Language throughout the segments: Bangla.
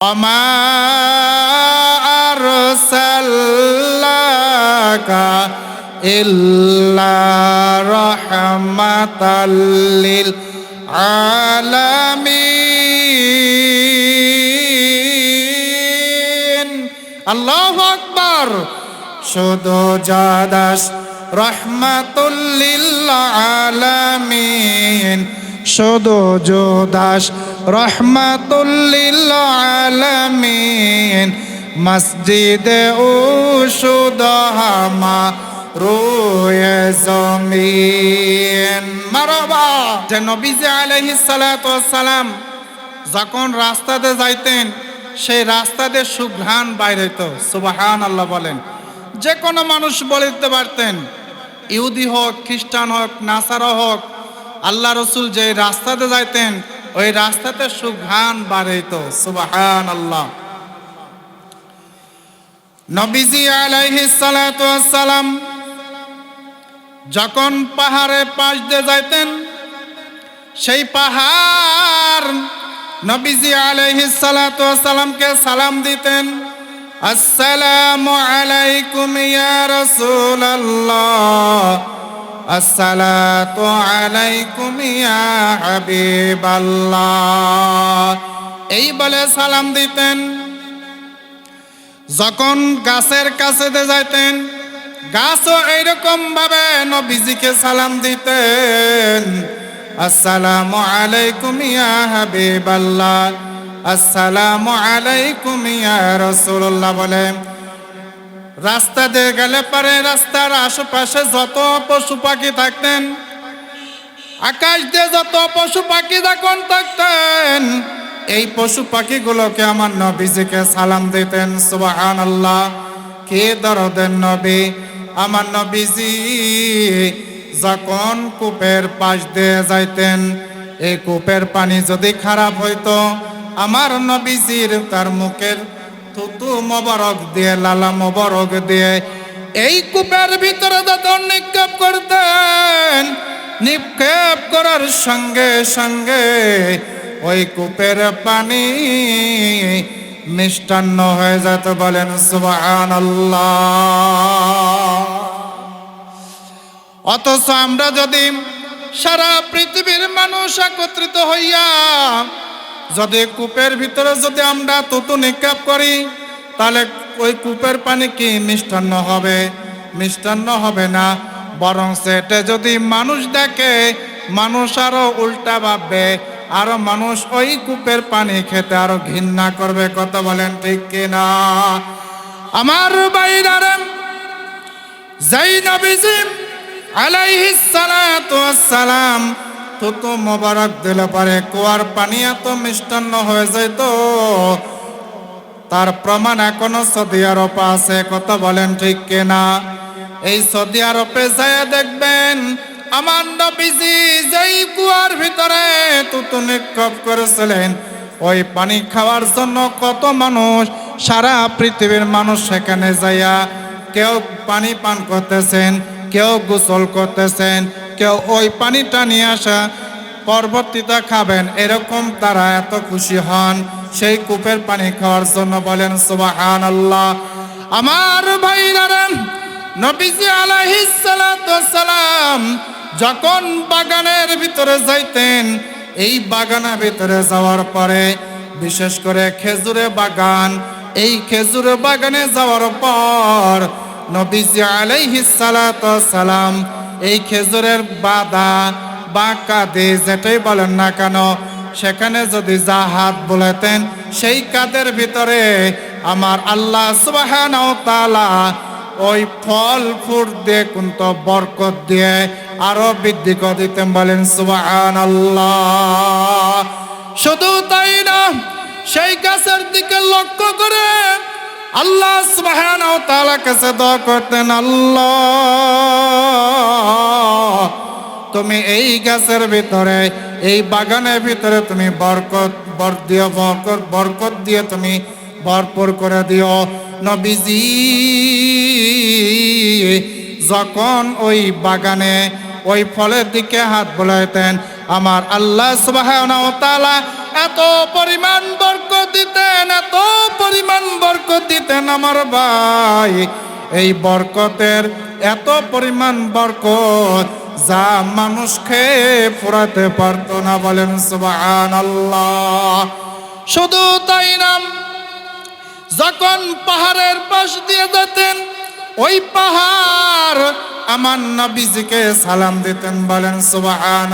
আমার সাল্লাকা ইল্লা রহমাতাল্লিল আলামিন আল্লাহ আকবার শুধু জাদাস রহমাতুল্লিল আলামিন শুধু জোদাস রহমাতুল্লিল আলামিন মসজিদে ও সুদহামা রুয়ে জমিন। মারবা সালাম যখন রাস্তাতে যাইতেন, সেই রাস্তাতে সুঘ্রাণ বাইর হইতো সুবাহান আল্লাহ বলেন। যে কোনো মানুষ বলিতে পারতেন, ইহুদি হোক, খ্রিস্টান হোক, নাসারা হোক, আল্লাহ রসুল যে রাস্তাতে যাইতেন ওই রাস্তাতে সুঘ্রাণ বাড়াইত সুবাহান আল্লাহ নবীজি আলাইহি সালাম যখন পাহাড়ে পাশ দিয়ে যাইতেন, সেই পাহাড় নবীজি আলাইহি সালাতু সালামকে সালাম দিতেন, আসসালামু আলাইকুম ইয়া রাসূলুল্লাহ। আসসালাতু আলাইকুম ইয়া হাবিবাল্লাহ। এই বলে সালাম দিতেন। যখন গাছের কাছে যাইতেন, গাছও এইরকম ভাবে নবীজিকে সালাম দিতেন। আসসালামু আলাইকুম ইয়া হাবিবাল্লাহ। আসসালামু আলাইকুম ইয়া রাসূলুল্লাহ বলে রাস্তা দিয়ে গেলে পরে রাস্তার আশেপাশে যত পশু পাখি থাকতেন, আকাশ দিয়ে যত পশু পাখি যখন থাকতেন, এই পশু পাখিগুলোকে আমার নবীজিকে সালাম দিতেন সুবাহান আল্লাহ কে দরদের নবী? আমার নবীজি যখন কূপের পাশ দিয়ে যাইতেন, এই কূপের পানি যদি খারাপ হইতো, আমার নবীজির তার মুখের থুতু মোবারক দিয়ে, লালা মোবারক দিয়ে। এই কূপের ভিতরে যখন নিক্ষেপ করতেন, নিক্ষেপ করার সঙ্গে সঙ্গে ওই কূপের পানি মিষ্টান্ন হয়ে যেত, বলেন সুবাহান অথচ আমরা যদি সারা পৃথিবীর মানুষ একত্রিত হইয়া যদি কূপের ভিতরে যদি আমরা তুতু নিক্ষেপ করি, তাহলে ওই কূপের পানি কি মিষ্টান্ন হবে? মিষ্টান্ন হবে না। বরং সেটা যদি মানুষ দেখে, মানুষ আরও উল্টা ভাববে, আরও মানুষ ওই কূপের পানি খেতে আরও ঘৃণা করবে। কত বলেন ঠিক কিনা আমার বাইরারে যাই আলাইহিস সালাতু তুতু মোবারক দিলে পারে, কুয়ার পানি এত মিষ্টান্ন হয়ে যেত তার প্রমাণ এখনও সৌদি আরব আছে কত বলেন ঠিক কিনা? এই সৌদি আরবে যায় দেখবেন, আমার নবীজি যেই কুয়ার ভিতরে তুতু নিক্ষেপ করেছিলেন, ওই পানি খাওয়ার জন্য কত মানুষ, সারা পৃথিবীর মানুষ সেখানে যাইয়া কেউ পানি পান করতেছেন, কেউ গোসল করতেছেন কেউ ওই পানিটা নিয়ে আসা, পরবর্তীতে খাবেন। এরকম তারা এত খুশি হন, সেই কূপের পানি খাওয়ার জন্য বলেন সুবাহান আল্লাহ আমার ভাইরা নবীজি আলাইহিস সালাতু সালাম যখন বাগানের ভিতরে যাইতেন, এই বাগানের ভিতরে যাওয়ার পরে, বিশেষ করে খেজুরে বাগান, এই খেজুরে বাগানে যাওয়ার পর নবীজি আলাইহিস সালাতু সালাম এই খেজুরের বাদা বা কাঁদে যেটাই বলেন না কেন, সেখানে যদি যা হাত বলেতেন, সেই কাদের ভিতরে আমার আল্লাহ সুবহানাহু তাআলা ওই ফল ফুট দিয়ে কিন্তু বরকত দিয়ে আরও বৃদ্ধি করে দিতেন বলেন সুবাহান আল্লাহ শুধু তাই না, সেই গাছের দিকে লক্ষ্য করে আল্লাহ সুবহানাহু তাআলা কাছে দোয়া করতেন, আল্লাহ, তুমি এই গাছের ভিতরে, এই বাগানের ভিতরে তুমি বরকত, বর দিও, বরকত বরকত দিয়ে তুমি ভরপুর করে দিও। নবীজি, যখন ওই বাগানে, ওই ফলের দিকে হাত বোলাইতেন, আমার আল্লাহ ওয়া তাআলা এত পরিমাণ বরকত দিতেন এত পরিমাণ বর্ক দিতেন আমার ভাই। এই বরকতের এত পরিমাণ বরকত যা মানুষকে ফুরাতে পারতো না বলেন সুবাহ শুধু তাই নাম যখন পাহাড়ের পাশ দিয়ে যেতেন, ওই পাহাড় আমার নবীজিকে সালাম দিতেন বলেন সুবাহান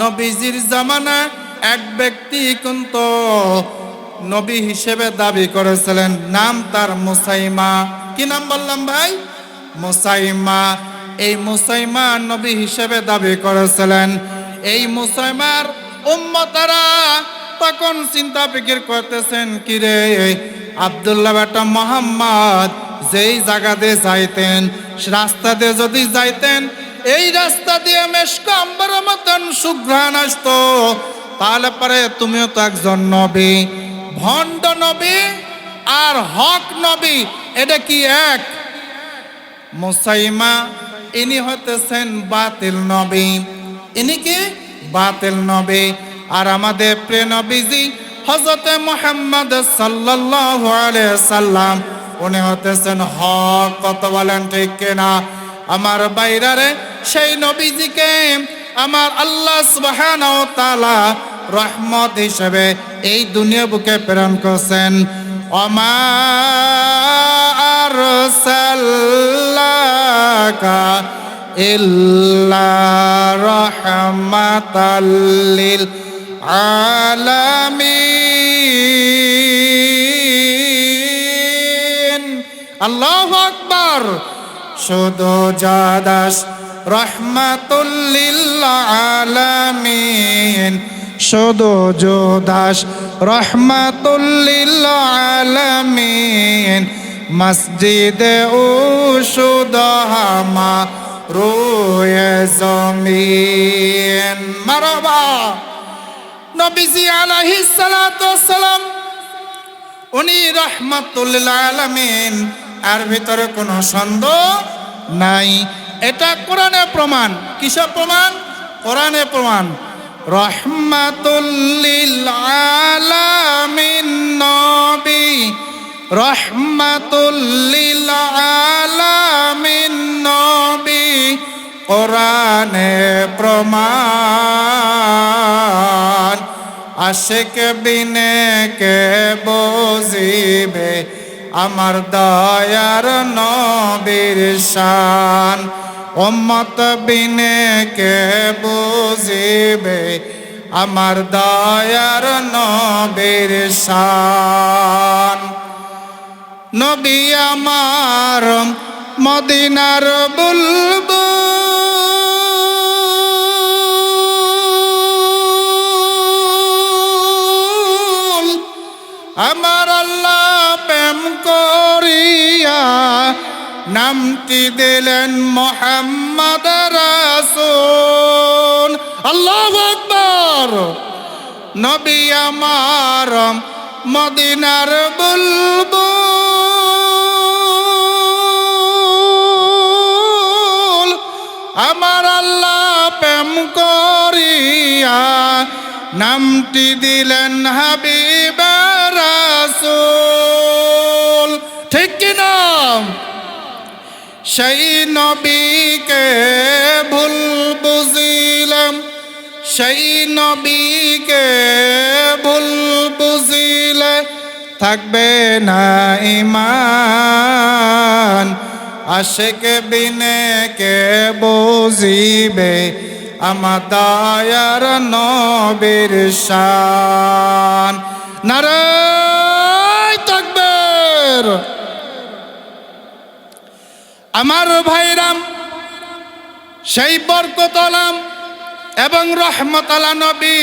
নবীজির জামানা এক ব্যক্তি কিন্তু নবী হিসেবে দাবি করেছিলেন, নাম তার মুসাইমা। কি নাম বললাম ভাই? মুসাইমা। এই মুসাইমা নবী হিসেবে দাবি করেছিলেন। এই মুসাইমার উম্মতারা তখন চিন্তা ফিকির করতেছেন, কি রে? আবদুল্লাহ বেটা মোহাম্মদ যেই জায়গা দিয়ে যাইতেন, রাস্তা দিয়ে যদি যাইতেন, এই রাস্তা দিয়ে মেশক আম্বার মতন সুঘ্রাণ আসতো। তাহলে পরে তুমিও তো একজন নবী। ভণ্ড নবী আর হক নবী, এটা কি এক? মুসাইমা, ইনি হতেছেন বাতিল নবী। ইনি কি? বাতিল নবী। আর আমাদের প্রিয় নবীজি হজরতে মোহাম্মদ সাল্লাল্লাহু আলাইহি সাল্লাম উনি হতেছেন হক। কত বলেন ঠিক কিনা? আমার বাইরারে সেই নবীজিকে আমার আল্লাহ সুবহানাহু তাআলা রহমত হিসেবে এই দুনিয়া বুকে প্রেরণ করছেন। অমা আরসাল্লাকা ইল্লা রহমাতাল লিল আলামিন। আল্লাহু আকবার। শুধু জাদাস রহমাতুল্লিল আলামিন শুধু যোদাস রহমাতুল্লিল আলামিন মসজিদে ও সুদহামা রুয়ে জমিন। মারবা নবীজি সালাতু সালাম উনি রহমাতুল্লিল আলামিন আর ভিতরে কোনো সন্দেহ নাই। এটা কোরআনে প্রমাণ। কিসব প্রমাণ? কোরআনে প্রমাণ। রহমাতুল্লিল আলামিন নবী। রহমাতুল্লিল আলামিন নবী। কোরআনে প্রমাণ। আশেক বিনে কে বজিবে। আমার দয়ার নবীর শান। ওম্মত বিনে কে বুঝিবে? আমার দয়ার নবীর শান। নবী আমার মদিনার বুলবুল। আমার আল্লাহ প্রেম করিয়া নামটি দিলেন মোহাম্মদ রাসূল। আল্লাহ আকবার। নবী আমার মদিনার বুলবুল। আমার আল্লাহ প্রেম করিয়া নামটি দিলেন হাবিব রাসূল। ঠিক কিনা সেই নবীকে ভুল বুঝিলাম, সেই নবীকে ভুল বুঝিলে থাকবে না ইমান আশেক বিনে কে বুঝিবে আমার দয়ার নবীর শান। নারায় তাকবীর। আমার ভাইরাম, সেই বরকতলাম এবং রহমতালা নবী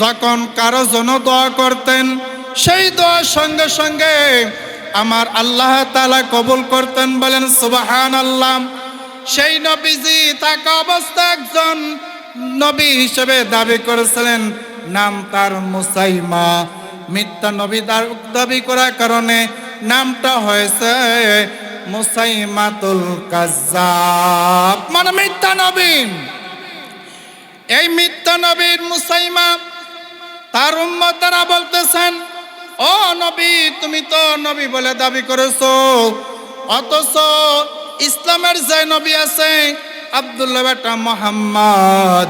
যখন কারও জন্য দোয়া করতেন, সেই দোয়ার সঙ্গে সঙ্গে আমার আল্লাহ তালা কবুল করতেন, বলেন সুবাহান আল্লাহ সেই নবীজি তাকে অবস্থা একজন নবী হিসেবে দাবি করেছিলেন, নাম তার মুসাইমা। মিথ্যা নবী দাবি করার কারণে নামটা হয়েছে মুসাইমাতুল কাজ্জাব। মানে মিথ্যা নবী। এই মিথ্যা নবীর মুসাইমা তার উম্মত বলতেছেন, ও নবী, তুমি তো নবী বলে দাবি করেছ। অথচ ইসলামের যে নবী আছে, আব্দুল্লাহ বেটা মোহাম্মদ,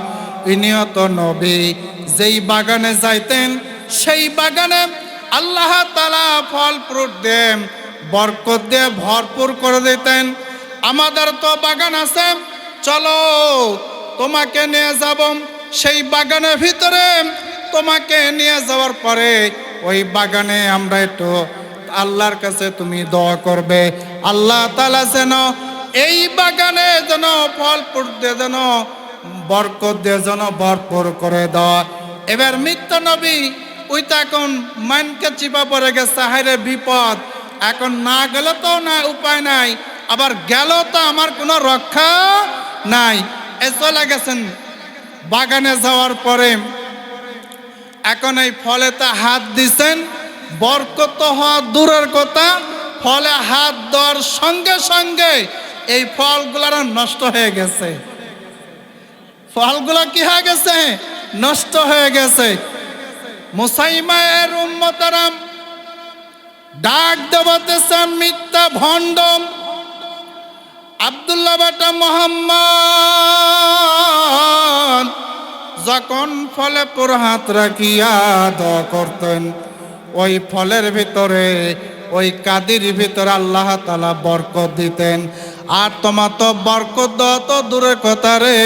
ইনিও তো নবী। যেই বাগানে যাইতেন, সেই বাগানে আল্লাহ তালা ফল ফ্রুট দেন। বরকত দিয়ে ভরপুর করে দিতেন। আমাদের তো বাগান আছে। চলো, তোমাকে নিয়ে যাব। সেই বাগানের ভিতরে তোমাকে নিয়ে যাওয়ার পরে ওই বাগানে আমরা একটু আল্লাহর কাছে তুমি দোয়া করবে। আল্লাহ তালা যেন এই বাগানে যেন ফল দিয়ে যেন, বরকত দিয়ে যেন ভরপুর করে দেওয়া এবার মিথ্যা নবী ওই তো এখন মানকে চিপা পড়ে গেছে হাইরে বিপদ। এখন না গেলে তো না উপায় নাই। আবার গেল তো আমার কোনো রক্ষা নাই। এ চলে গেছেন বাগানে যাওয়ার পরে। এখন এই ফলে তা হাত দিছেন, বরকত হওয়া দূরের কথা। ফলে হাত দেওয়ার সঙ্গে সঙ্গে এই ফলগুলার নষ্ট হয়ে গেছে। ফলগুলো কি হয়ে গেছে? নষ্ট হয়ে গেছে। মুসাইমায়ের উম্মতারাম ডাক দেবতেছে মিথ্যা ভণ্ডম। আব্দুল্লাহ বাটা মোহাম্মদ যখন ফলে পুর হাত রাখিয়া দোয়া করতেন, ওই ফলের ভিতরে, ওই কাদির ভিতরে আল্লাহ তালা বরকত দিতেন। আর তোমার তো বরকত দেওয়া তো দূরের কথা রে।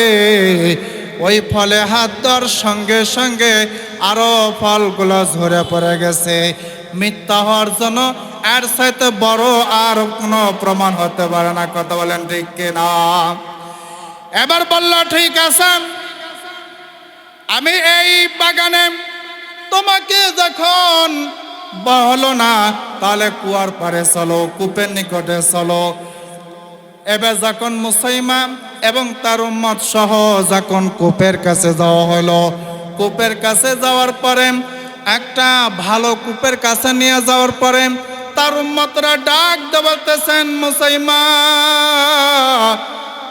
ওই ফলে হাত দেওয়ার সঙ্গে সঙ্গে আরও ফলগুলো ঝরে পড়ে গেছে। মিথ্যা হওয়ার জন্য এর সাথে বড় আর কোনো প্রমাণ হতে পারে না। কথা বলেন ঠিক কিনা? এবার বলল, ঠিক আছে। আমি এই বাগানে তোমাকে যখন বহলো না, তাহলে কুয়ার পারে চলো, কূপের নিকটে চলো। এবার যখন মুসাইমা এবং তার উম্মত সহ যখন কূপের কাছে যাওয়া হলো, কূপের কাছে যাওয়ার পরে একটা ভালো কূপের কাছে নিয়ে যাওয়ার পরে তার উম্মতরা ডাক দেবতেছেন মুসাইমা,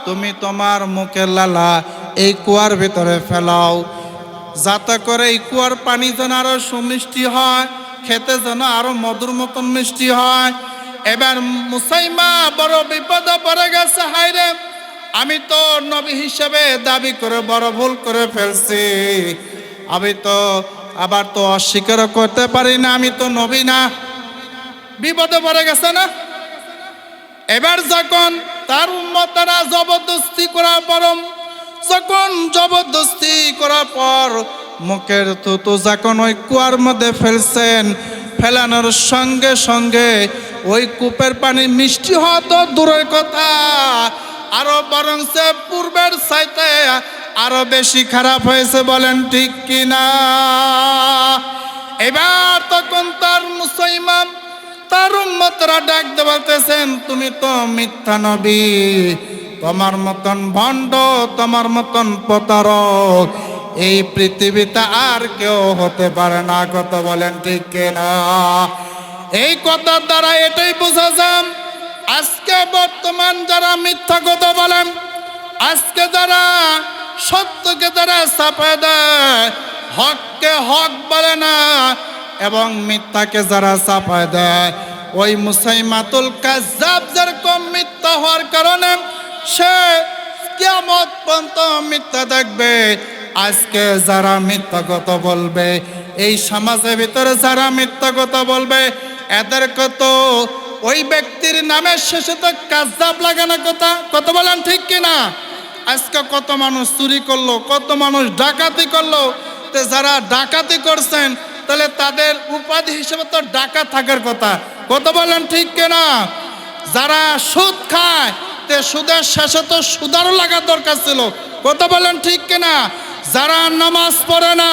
তুমি তোমার মুখের লালা এই কুয়ার ভিতরে ফেলাও। যাতে করে এই কুয়ার পানি যেন আরও সুমিষ্টি হয়, খেতে যেন আরও মধুর মতন মিষ্টি হয়। এবার মুসাইমা বড় বিপদে পড়ে গেছে হাইরে আমি তো নবী হিসেবে দাবি করে বড় ভুল করে ফেলছি। আমি তো আবার তো অস্বীকার করতে পারি না, আমি তো নবী না। বিপদে পড়ে গেছে না? এবার যখন তার উন্মতারা জবরদস্তি করার পরম যখন জবরদস্তি করার পর মুখের থুতু যখন ওই কুয়ার মধ্যে ফেলছেন, ফেলানোর সঙ্গে সঙ্গে ওই কূপের পানি মিষ্টি হওয়া তো দূরের কথা। আরও বরং সে পূর্বের সাইতে আরও বেশি খারাপ হয়েছে বলেন ঠিক কিনা? এবার তখন তার মুসলমান, তার উম্মতরা ডাক বলতেছেন, তুমি তো মিথ্যা নবী, তোমার মতন ভণ্ড, তোমার মতন প্রতারক, এই পৃথিবীতে আর কেউ হতে পারে না কত বলেন ঠিক কিনা? এই কথার দ্বারা এটাই বোঝা আজকে বর্তমান যারা মিথ্যা কথা বলেন, আজকে যারা সত্যকে যারা চাপায় দেয়, হককে হক বলে না, এবং মিথ্যাকে যারা চাপায় দেয়। ওই মুসাইমাতুল কাজাব যেরকম মিথ্যা হওয়ার কারণে সে কেমত পর্যন্ত মিথ্যা দেখবে, আজকে যারা মিথ্যা কথা বলবে, এই সমাজের ভিতরে যারা মিথ্যা কথা বলবে, এদের কত, ওই ব্যক্তির নামের শেষে তো কাজাব লাগানো কথা কত বলেন ঠিক কিনা? আজকে কত মানুষ চুরি করল, কত মানুষ ডাকাতি করল, তো যারা ডাকাতি করছেন, তাহলে তাদের উপাধি হিসেবে তো ডাকা থাকার কথা। কত বলেন ঠিক কেনা? যারা সুদ খায়, তে সুদের শেষে তো সুদারও লাগার দরকার ছিল। কত বলেন ঠিক কিনা? যারা নামাজ পড়ে না,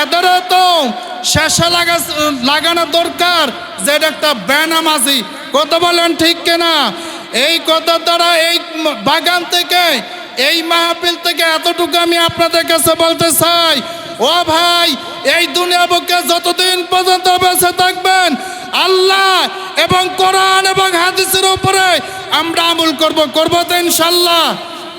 এদেরও তো শেষে লাগা, লাগানো দরকার যে একটা বেনামাজি। কত বলেন ঠিক কিনা? এই কথা দ্বারা এই বাগান থেকে এই মাহফিল থেকে এতটুকু আমি আপনাদের কাছে বলতে চাই। ও ভাই, এই দুনিয়া বুকে যতদিন পর্যন্ত বেঁচে থাকবেন, আল্লাহ এবং কোরআন এবং হাদিসের উপরে আমরা আমল করব, করব তো ইনশাল্লাহ